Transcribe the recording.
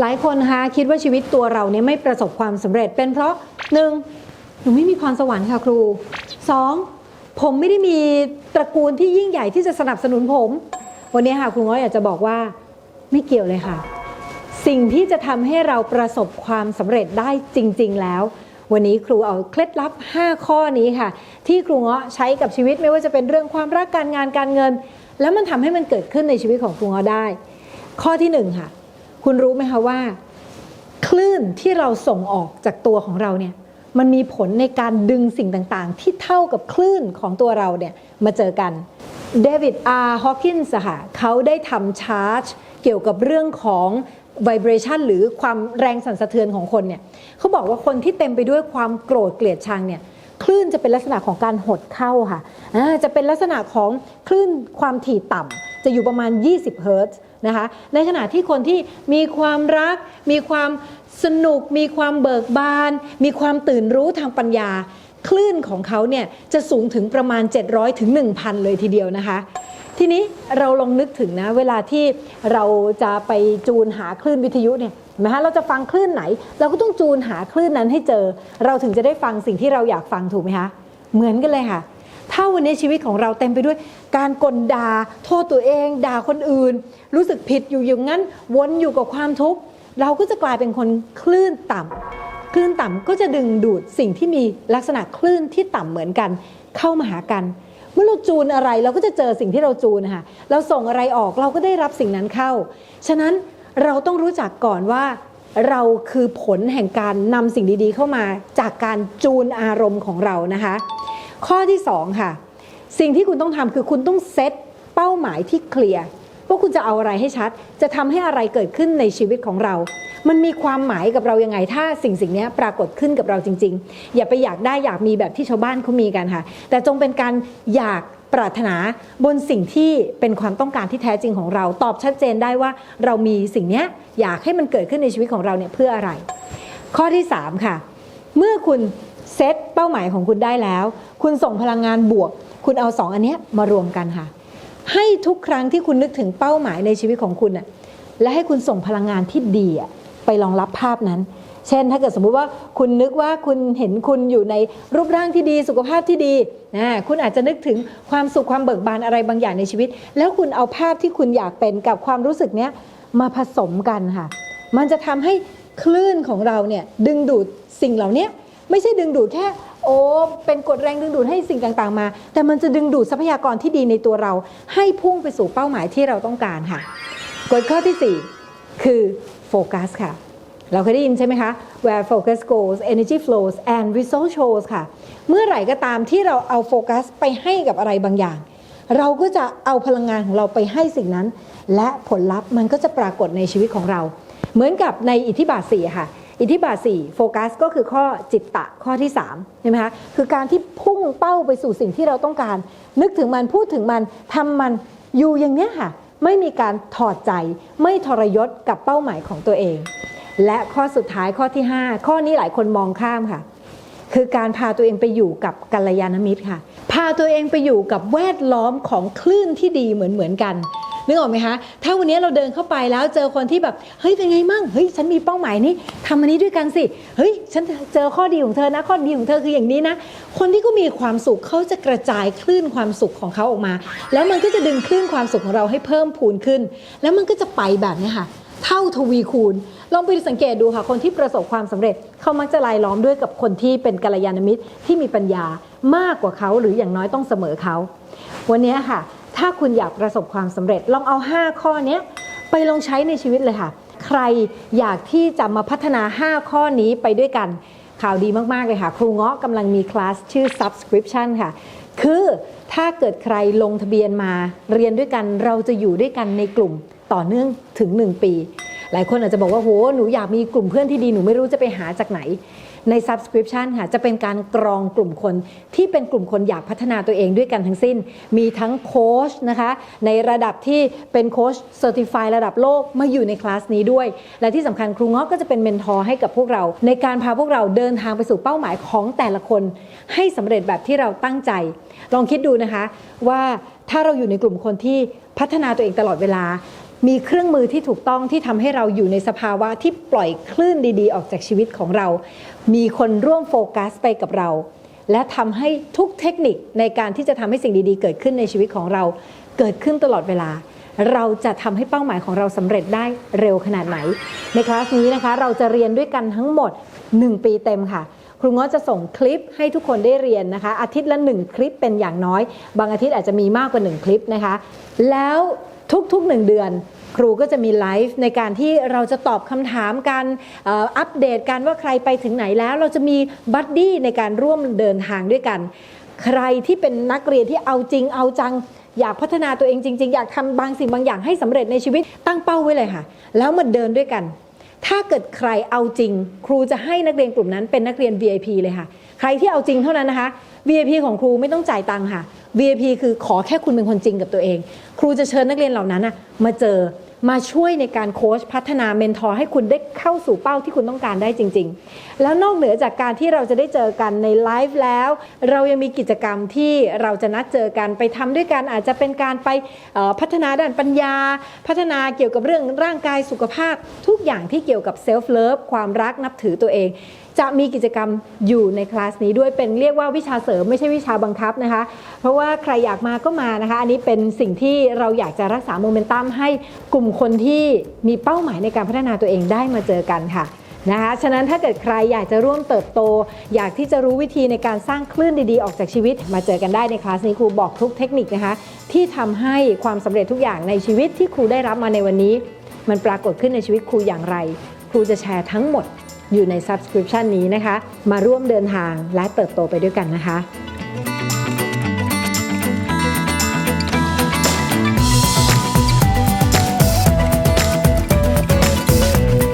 หลายคนนะคะคิดว่าชีวิตตัวเราเนี่ยไม่ประสบความสำเร็จเป็นเพราะหนึ่งหนูไม่มีพรสวรรค์ค่ะครูสองผมไม่ได้มีตระกูลที่ยิ่งใหญ่ที่จะสนับสนุนผม วันนี้ค่ะครูง้อยอยากจะบอกว่าไม่เกี่ยวเลยค่ะ สิ่งที่จะทำให้เราประสบความสำเร็จได้จริง ๆ แล้ว วันนี้ครูเอาเคล็ดลับ 5 ข้อนี้ค่ะ ที่ครูเงาะใช้กับชีวิตไม่ว่าจะเป็นเรื่องความรักการงานการเงิน แล้วมันทำให้มันเกิดขึ้นในชีวิตของครูเงาะได้ ข้อที่หนึ่งค่ะ คุณรู้ไหมคะว่า คลื่นที่เราส่งออกจากตัวของเราเนี่ยมันมีผลในการดึงสิ่งต่างๆ ที่เท่ากับคลื่นของตัวเราเนี่ยมาเจอกันเดวิดอาร์ฮอ k กินส์ค่ะเขาได้ทำชาร์จเกี่ยวกับเรื่องของ vibration หรือความแรงสั่นสะเทือนของคนเนี่ยเขาบอกว่าคนที่เต็มไปด้วยความโกรธเกลียดชังเนี่ยคลื่นจะเป็นลักษณะของการหดเข้าค่ะอ่าจะเป็นลักษณะของคลื่นความถี่ต่ำจะอยู่ประมาณ 20 เฮิรตซ์ นะคะ ในขณะที่คนที่มีความรัก มีความสนุก มีความเบิกบาน มีความตื่นรู้ทางปัญญา คลื่นของเขาเนี่ยจะสูงถึงประมาณ 700ถึง1,000 เลยทีเดียวนะคะ ทีนี้เราลองนึกถึงนะ เวลาที่เราจะไปจูนหาคลื่นวิทยุเนี่ยเห็นไหมฮะเราจะฟังคลื่นไหน เราก็ต้องจูนหาคลื่นนั้นให้เจอ เราถึงจะได้ฟังสิ่งที่เราอยากฟังถูกไหมคะ เหมือนกันเลยค่ะ ถ้าวันนี้ชีวิตของเราเต็มไปด้วย การกลดาโทษตัวเอง ด่าคนอื่น รู้สึกผิดอยู่อย่างนั้นวนอยู่กับความทุกข์เราก็จะกลายเป็นคนคลื่นต่ำคลื่นต่ำก็จะดึงดูดสิ่งที่มีลักษณะคลื่นที่ต่ำเหมือนกัน เข้ามาหากัน เมื่อเราจูนอะไรเราก็จะเจอสิ่งที่เราจูนนะคะเราส่งอะไรออกเราก็ได้รับสิ่งนั้นเข้า ฉะนั้นเราต้องรู้จักก่อนว่าเราคือผลแห่งการนำสิ่งดีๆ เข้ามาจากการจูนอารมณ์ของเรานะคะ ข้อที่ 2 ค่ะ สิ่งที่คุณต้องทำคือคุณต้องเซตเป้าหมายที่เคลียร์ว่าคุณจะเอาอะไรให้ชัด จะทำให้อะไรเกิดขึ้นในชีวิตของเรา มันมีความหมายกับเรายังไง ถ้าสิ่งสิ่งนี้ปรากฏขึ้นกับเราจริง ๆ อย่าไปอยากได้อยากมีแบบที่ชาวบ้านเขามีกันค่ะ แต่จงเป็นการอยากปรารถนาบนสิ่งที่เป็นความต้องการที่แท้จริงของเรา ตอบชัดเจนได้ว่าเรามีสิ่งนี้อยากให้มันเกิดขึ้นในชีวิตของเราเนี่ยเพื่ออะไร ข้อที่ 3 ค่ะ เมื่อคุณเซตเป้าหมายของคุณได้แล้ว คุณส่งพลังงานบวก คุณเอาสองอันนี้มารวมกันค่ะ ให้ทุกครั้งที่คุณนึกถึงเป้าหมายในชีวิตของคุณน่ะและให้คุณส่งพลังงานที่ดีไปรองรับภาพนั้น เช่น ถ้าเกิดสมมุติว่าคุณนึกว่าคุณเห็นคุณอยู่ในรูปร่างที่ดีสุขภาพที่ดีนะคุณอาจจะนึกถึงความสุขความเบิกบานอะไรบางอย่างในชีวิต แล้วคุณเอาภาพที่คุณอยากเป็นกับความรู้สึกเนี้ยมาผสมกันค่ะ มันจะทำให้คลื่นของเราเนี่ยดึงดูดสิ่งเหล่านี้ไม่ใช่ดึงดูดแค่ อ้เป็นกฎแรงดึงดูดให้สิ่งต่างๆมา แต่มันจะดึงดูดทรัพยากรที่ดีในตัวเรา ให้พุ่งไปสู่เป้าหมายที่เราต้องการค่ะกฎข้อที่ 4 คือโฟกัสค่ะ เราเคยได้ยินใช่ไหมคะ where focus goes energy flows and result shows ค่ะ เมื่อไหร่ก็ตามที่เราเอาโฟกัสไปให้กับอะไรบางอย่าง เราก็จะเอาพลังงานของเราไปให้สิ่งนั้น และผลลัพธ์มันก็จะปรากฏในชีวิตของเรา เหมือนกับในอิทธิบาท4ค่ะ อิทธิบาท4โฟกัสก็คือข้อจิตตะข้อที่3ใช่ไหมคะคือการที่พุ่งเป้าไปสู่สิ่งที่เราต้องการ นึกถึงมันพูดถึงมันทำมันอยู่อย่างเนี้ยค่ะ ไม่มีการถอดใจ ไม่ทรยศกับเป้าหมายของตัวเอง และข้อสุดท้ายข้อที่ 5 ข้อนี้หลายคนมองข้ามค่ะ คือการพาตัวเองไปอยู่กับกัลยาณมิตรค่ะ พาตัวเองไปอยู่กับแวดล้อมของคลื่นที่ดีเหมือนเหมือนกัน นึกออกไหมคะถ้าวันนี้เราเดินเข้าไปแล้วเจอคนที่แบบเฮ้ยเป็นไงมั่งเฮ้ยฉันมีเป้าหมายนี้ทำอันนี้ด้วยกันสิเฮ้ยฉันเจอข้อดีของเธอนะข้อดีของเธอคืออย่างนี้นะ คนที่ก็มีความสุขเขาจะกระจายคลื่นความสุขของเขาออกมา แล้วมันก็จะดึงคลื่นความสุขของเราให้เพิ่มพูนขึ้น แล้วมันก็จะไปแบบนี้ค่ะเท่าทวีคูณ ลองไปสังเกตดูค่ะ คนที่ประสบความสำเร็จเขามักจะลายล้อมด้วยกับคนที่เป็นกัลยาณมิตรที่มีปัญญามากกว่าเขาหรืออย่างน้อยต้องเสมอเขา วันนี้ค่ะ ถ้าคุณอยากประสบความสำเร็จลองเอา 5 ข้อนี้ไปลองใช้ในชีวิตเลยค่ะ ใครอยากที่จะมาพัฒนา 5 ข้อนี้ไปด้วยกันข่าวดีมาก ๆ เลยค่ะ ครูเงาะกำลังมีคลาสชื่อ subscription ค่ะ คือถ้าเกิดใครลงทะเบียนมาเรียนด้วยกันเราจะอยู่ด้วยกันในกลุ่มต่อเนื่องถึง 1 ปี หลายคนอาจจะบอกว่าโหหนูอยากมีกลุ่มเพื่อนที่ดีหนูไม่รู้จะไปหาจากไหน ใน subscription ค่ะจะเป็นการกรองกลุ่มคนที่เป็นกลุ่มคนอยากพัฒนาตัวเองด้วยกันทั้งสิ้น มีทั้งโค้ชนะคะในระดับที่เป็นโค้ชเซอร์ติฟายระดับโลกมาอยู่ในคลาสนี้ด้วย และที่สำคัญครูงาะก็จะเป็นเมนทอร์ให้กับพวกเรา ในการพาพวกเราเดินทางไปสู่เป้าหมายของแต่ละคน ให้สำเร็จแบบที่เราตั้งใจ ลองคิดดูนะคะว่าถ้าเราอยู่ในกลุ่มคนที่พัฒนาตัวเองตลอดเวลา มีเครื่องมือที่ถูกต้องที่ทำให้เราอยู่ในสภาวะที่ปล่อยคลื่นดีๆ ออกจากชีวิตของเรา มีคนร่วมโฟกัสไปกับเรา และทำให้ทุกเทคนิคในการที่จะทำให้สิ่งดีๆ เกิดขึ้นในชีวิตของเรา เกิดขึ้นตลอดเวลา เราจะทำให้เป้าหมายของเราสำเร็จได้เร็วขนาดไหน ในคลาสนี้นะคะเราจะเรียนด้วยกันทั้งหมด 1 ปีเต็มค่ะครูง้อจะส่งคลิปให้ทุกคนได้เรียนนะคะ อาทิตย์ละ 1 คลิปเป็นอย่างน้อย บางอาทิตย์อาจจะมีมากกว่า 1 คลิปนะคะ แล้ว ทุกๆ 1 เดือน ครูก็จะมีไลฟ์ในการที่เราจะตอบคำถามกันอัปเดตกันว่าใครไปถึงไหนแล้ว เราจะมีบัดดี้ในการร่วมเดินทางด้วยกัน ใครที่เป็นนักเรียนที่เอาจริงเอาจังอยากพัฒนาตัวเองจริง ๆ อยากทำบางสิ่งบางอย่างให้สำเร็จในชีวิตตั้งเป้าไว้เลยค่ะ แล้วมาเดินด้วยกัน ถ้าเกิดใครเอาจริง ครูจะให้นักเรียนกลุ่มนั้นเป็นนักเรียน VIP เลยค่ะ ใครที่เอาจริงเท่านั้นนะคะ VIP ของครูไม่ต้องจ่ายตังค่ะ VIP คือขอแค่คุณเป็นคนจริงกับตัวเอง ครูจะเชิญนักเรียนเหล่านั้นมาเจอ มาช่วยในการโค้ชพัฒนาเมนทอร์ให้คุณได้เข้าสู่เป้าที่คุณต้องการได้จริง ๆ แล้วนอกเหนือจากการที่เราจะได้เจอกันในไลฟ์แล้ว เรายังมีกิจกรรมที่เราจะนัดเจอกันไปทำด้วยกันอาจจะเป็นการไปพัฒนาด้านปัญญา พัฒนาเกี่ยวกับเรื่องร่างกายสุขภาพ ทุกอย่างที่เกี่ยวกับเซลฟ์เลิฟความรักนับถือตัวเอง จะมีกิจกรรมอยู่ในคลาสนี้ด้วยเป็นเรียกว่าวิชาเสริมไม่ใช่วิชาบังคับนะคะ เพราะว่าใครอยากมาก็มานะคะ อันนี้เป็นสิ่งที่เราอยากจะรักษาโมเมนตัมให้กลุ่มคนที่มีเป้าหมายในการพัฒนาตัวเองได้มาเจอกันค่ะนะคะฉะนั้นถ้าเกิดใครอยากจะร่วมเติบโต อยากที่จะรู้วิธีในการสร้างคลื่นดีๆ ออกจากชีวิต มาเจอกันได้ในคลาสนี้ครูบอกทุกเทคนิคนะคะ ที่ทำให้ความสำเร็จทุกอย่างในชีวิตที่ครูได้รับมาในวันนี้ มันปรากฏขึ้นในชีวิตครูอย่างไร ครูจะแชร์ทั้งหมด อยู่ใน subscription นี้นะคะ มาร่วมเดินทางและเติบโตไปด้วยกันนะคะ